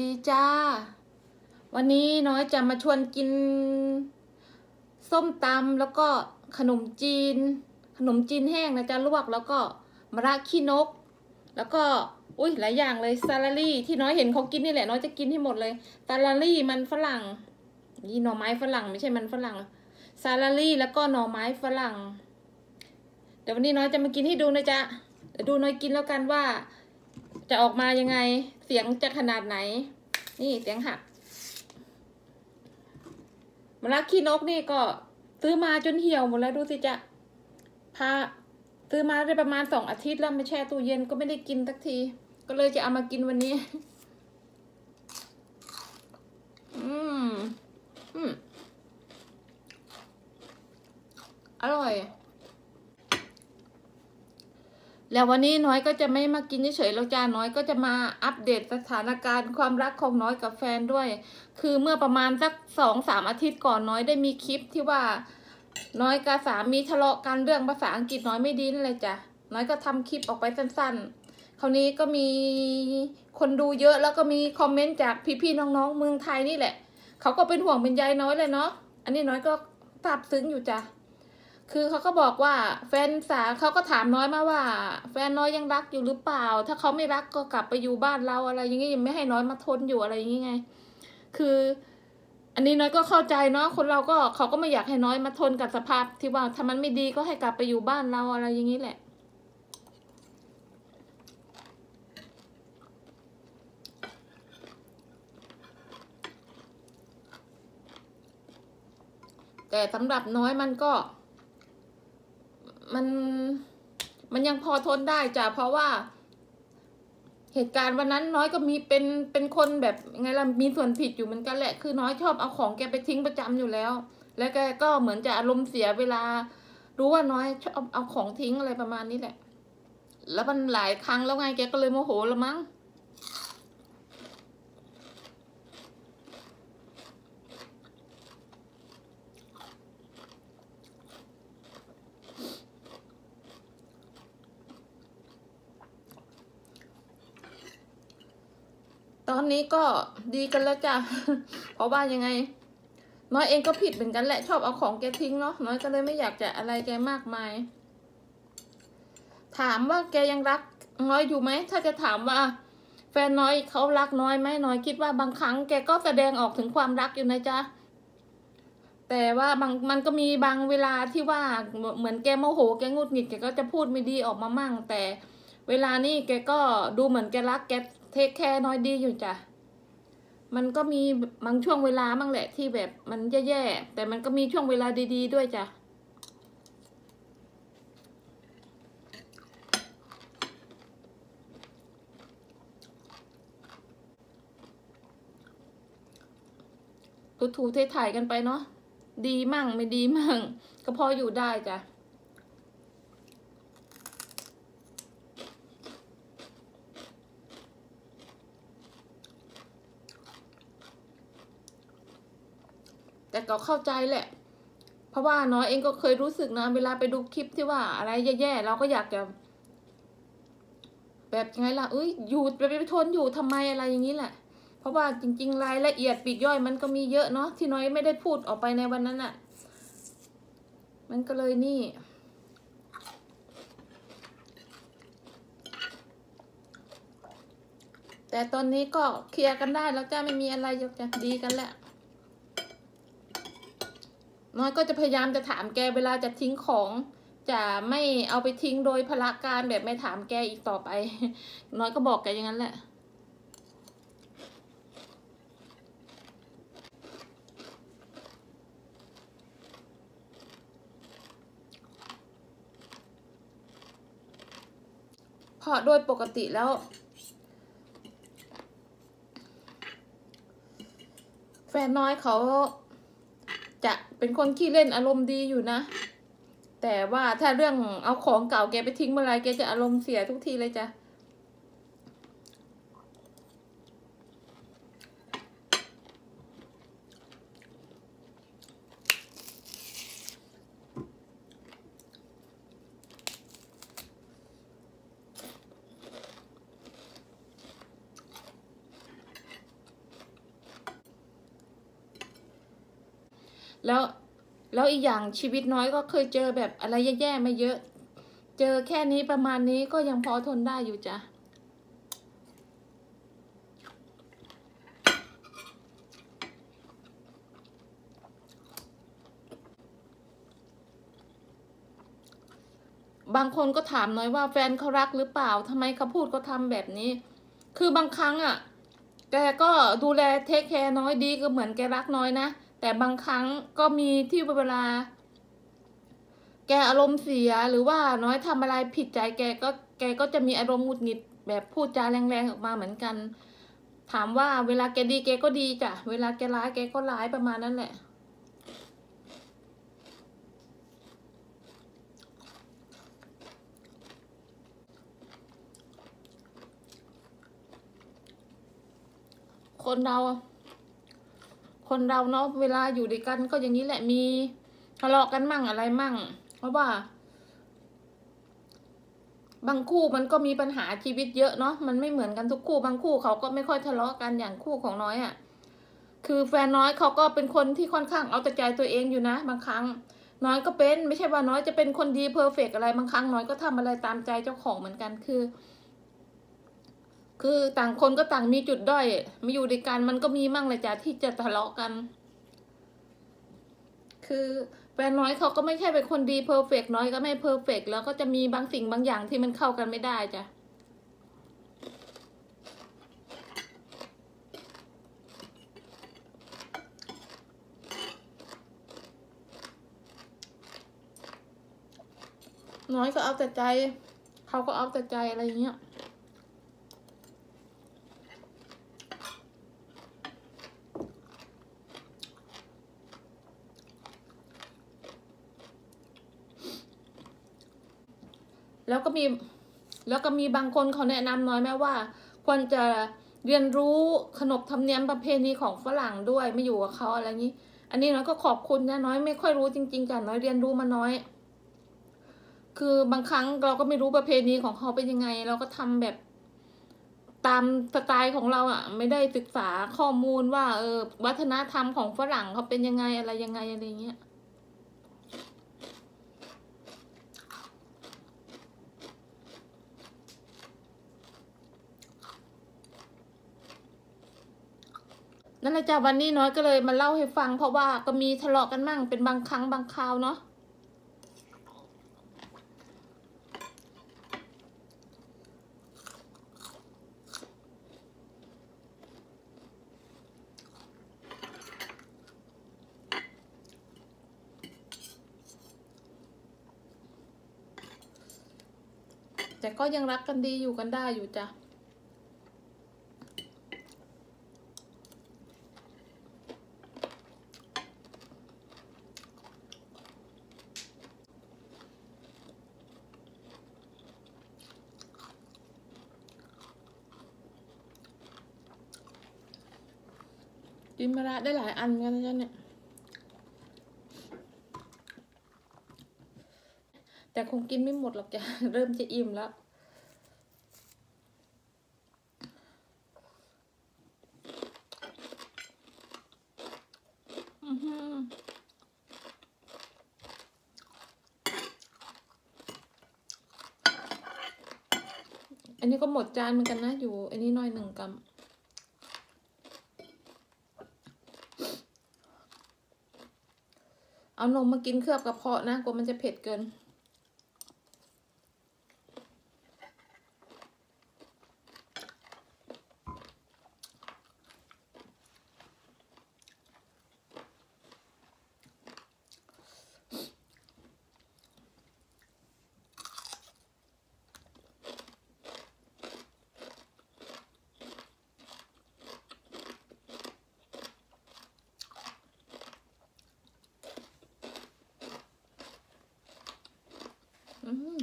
ดีจ้า วันนี้น้อยจะมาชวนกิน ส้มตำแล้วก็ขนมจีน ขนมจีนแห้งนะจ๊ะลวกแล้วก็มะระขี้นก แล้วก็อุ้ยหลายอย่างเลยซาลารี่ที่น้อยเห็นเขากินนี่แหละน้อยจะกินให้หมดเลยซาลารี่มันฝรั่งนี่หน่อไม้ฝรั่งไม่ใช่มันฝรั่งซาลารี่แล้วก็หน่อไม้ฝรั่ง เดี๋ยววันนี้น้อยจะมากินให้ดูนะจ๊ะเดี๋ยวดูน้อยกินแล้วกันว่า จะออกมายังไง เสียงจะขนาดไหน นี่เสียงหักมะระขี้นกนี่ก็ซื้อมาจนเหี่ยวหมดแล้วดูสิจะพาซื้อมาได้ประมาณสองอาทิตย์แล้วมาแช่ตู้เย็นก็ไม่ได้กินสักที ก็เลยจะเอามากินวันนี้ อืม อืม อร่อย แล้ววันนี้น้อยก็จะไม่มากินเฉยๆแล้วจ้าน้อยก็จะมาอัปเดตสถานการณ์ความรักของน้อยกับแฟนด้วย คือเมื่อประมาณสักสองสามอาทิตย์ก่อนน้อยได้มีคลิปที่ว่า น้อยกับสามีทะเลาะกันเรื่องภาษาอังกฤษน้อยไม่ดีนั่นเลยจ้ะน้อยก็ทำคลิปออกไปสั้นๆ คราวนี้ก็มีคนดูเยอะแล้วก็มีคอมเมนต์จากพี่ๆน้องๆเมืองไทยนี่แหละ เขาก็เป็นห่วงเป็นใยน้อยเลยเนาะ อันนี้น้อยก็ซาบซึ้งอยู่จ้ะ คือเขาก็บอกว่าแฟนสาเขาก็ถามน้อยมาว่า แฟนน้อยยังรักอยู่หรือเปล่า ถ้าเขาไม่รักก็กลับไปอยู่บ้านเราอะไรอย่างเงี้ยไม่ให้น้อยมาทนอยู่อะไรอย่างเงี้ไง คือ อันนี้น้อยก็เข้าใจเนาะคนเราก็เขาก็ไม่อยากให้น้อยมาทนกับสภาพที่ว่าถ้ามันไม่ดีก็ให้กลับไปอยู่บ้านเราอะไรอย่างนี้แหละ แต่สำหรับน้อยมันก็ มันมันยังพอทนได้จ้ะเพราะว่า เหตุการณ์วันนั้นน้อยก็มีเป็นเป็นคนแบบไงล่ะมีส่วนผิดอยู่เหมือนกันแหละ คือน้อยชอบเอาของแกไปทิ้งประจำอยู่แล้ว แล้วแกก็เหมือนจะอารมณ์เสียเวลา รู้ว่าน้อยชอบเอาของทิ้งอะไรประมาณนี้แหละ แล้วมันหลายครั้งแล้วไงแกก็เลยโมโหละมั้ง ตอนนี้ก็ดีกันแล้วจ้ะเพราะว่ายังไง น้อยเองก็ผิดเหมือนกันแหละชอบเอาของแกทิ้งเนาะน้อยก็เลยไม่อยากจะอะไรแกมากมาย ถามว่าแกยังรักน้อยอยู่ไหมถ้าจะถามว่า แฟนน้อยเขารักน้อยไหมน้อยคิดว่าบางครั้งแกก็แสดงออกถึงความรักอยู่นะจ๊ะแต่ว่าบางมันก็มีบางเวลาที่ว่าเหมือนแกโมโหแกงุดหงิดแกก็จะพูดไม่ดีออกมามั่ง แต่เวลานี้แกก็ดูเหมือนแกรักแก ทคแคร์น้อยดีอยู่จ้ะ มันก็มีบางช่วงเวลาบ้างแหละที่แบบมันแย่ๆ แต่มันก็มีช่วงเวลาดี ๆ ด้วยจ้ะ ถูๆเทๆกันไปเนาะ ดีมั่งไม่ดีมั่ง ก็พออยู่ได้จ้ะ แต่ก็เข้าใจแหละ เพราะว่าน้อยเองก็เคยรู้สึกนะ เวลาไปดูคลิปที่ว่าอะไรแย่ๆเราก็อยากจะ แบบยังไงล่ะเอ้ยอยู่ไปไปทนอยู่ทำไมอะไรอย่างนี้แหละ เพราะว่าจริง ๆ รายละเอียดปีกย่อยมันก็มีเยอะเนาะที่น้อยไม่ได้พูดออกไปในวันนั้นอะ่ะ มันก็เลยนี่แต่ตอนนี้ก็เคลียร์กันได้แล้วจ้าไม่มีอะไรจะดีกันแหล้ว น้อยก็จะพยายามจะถามแกเวลาจะทิ้งของจะไม่เอาไปทิ้งโดยพละการแบบไม่ถามแกอีกต่อไป น้อยก็บอกแกอย่างนั้นแหละ เพราะโดยปกติแล้ว แฟนน้อยเขา เป็นคนขี้เล่นอารมณ์ดีอยู่นะ แต่ว่าถ้าเรื่องเอาของเก่าแกไปทิ้งเมื่อไรแกจะอารมณ์เสียทุกทีเลยจ้ะ แล้วแล้วอีกอย่างชีวิตน้อยก็เคยเจอแบบอะไรแย่ๆมาเยอะ เจอแค่นี้ประมาณนี้ก็ยังพอทนได้อยู่จ้ะบางคนก็ถามน้อยว่าแฟนเขารักหรือเปล่าทำไมเขาพูดเขาทำแบบนี้ คือบางครั้งอะ แกก็ดูแลเทคแคร์น้อยดีก็เหมือนแกรักน้อยนะ แต่บางครั้งก็มีที่เวลา แกอารมณ์เสียหรือว่าน้อยทำอะไรผิดใจแกก็แกก็จะมีอารมณ์หงุดหงิดแบบพูดจาแรงๆออกมาเหมือนกัน ถามว่าเวลาแกดีแกก็ดีจ้ะเวลาแกร้ายแกก็ร้ายประมาณนั้นแหละคนเรา คนเราเนาะเวลาอยู่ด้วยกันก็อย่างนี้แหละมีทะเลาะกันมั่งอะไรมั่ง เพราะว่า บางคู่มันก็มีปัญหาชีวิตเยอะเนาะมันไม่เหมือนกันทุกคู่บางคู่เขาก็ไม่ค่อยทะเลาะกันอย่างคู่ของน้อยอะ่ะ คือแฟนน้อยเขาก็เป็นคนที่ค่อนข้างเอาแต่ใจตัวเองอยู่นะ บางครั้ง น้อยก็เป็น ไม่ใช่ว่าน้อยจะเป็นคนดีเพอร์เฟกอะไรบางครั้งน้อยก็ทำอะไรตามใจเจ้าของเหมือนกันคือ คือต่างคนก็ต่างมีจุดด้อยมาอยู่ด้วยกันมันก็มีมั่งเลยจ้ะที่จะทะเลาะกัน คือแฟนน้อยเขาก็ไม่ใช่เป็นคนดีเพอร์เฟกน้อยก็ไม่เพอร์เฟกแล้วก็จะมีบางสิ่งบางอย่างที่มันเข้ากันไม่ได้จ้ะน้อยก็เอาแต่ใจ เขาก็เอาแต่ใจอะไรเงี้ย แล้วก็มีแล้วก็มีบางคนเขาแนะนำน้อยแม่ว่า ควรจะเรียนรู้ขนบธรรมเนียมประเพณีของฝรั่งด้วยไม่อยู่กับเขาอะไรอย่างนี้ อันนี้น้อยก็ขอบคุณนะน้อยไม่ค่อยรู้จริงๆจ้ะน้อยเรียนรู้มาน้อย คือบางครั้งเราก็ไม่รู้ประเพณีของเขาเป็นยังไง เราก็ทำแบบตามสไตล์ของเราอะ ไม่ได้ศึกษาข้อมูลว่า เออวัฒนธรรมของฝรั่งเขาเป็นยังไงอะไรยังไงอะไรเงี้ย นั่นแหละจ้ะวันนี้น้อยก็เลยมาเล่าให้ฟัง เพราะว่าก็มีทะเลาะกันมั่งเป็นบางครั้งบางคราวเนาะแต่ก็ยังรักกันดีอยู่กันได้อยู่จ้ะ กินมะระได้หลายอันกันนะจ๊ะเนี่ย แต่คงกินไม่หมดหรอกจ้ะ เริ่มจะอิ่มแล้วอือหืออันนี้ก็หมดจานเหมือนกันนะ อยู่ อันนี้น้อยหนึ่งกรั เอานมมากินเคลือบกระเพาะนะกลัวมันจะเผ็ดเกิน อืม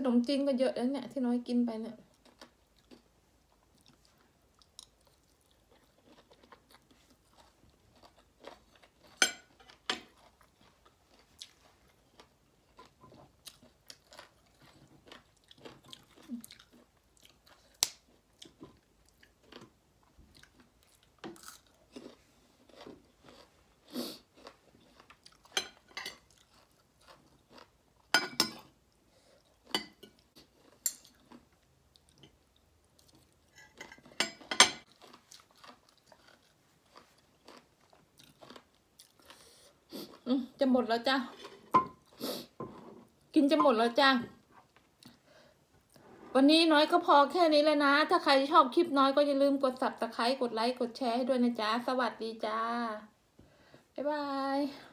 ขนมจีนก็เยอะแล้วเนี่ยที่น้อยกินไปเนี่ย จะหมดแล้วจ้ากินจะหมดแล้วจ้าวันนี้น้อยก็พอแค่นี้แล้วนะ ถ้าใครชอบคลิปน้อยก็อย่าลืมกด subscribe กดไลค์ กดแชร์ให้ด้วยนะจ๊ะ สวัสดีจ้า บ๊ายบาย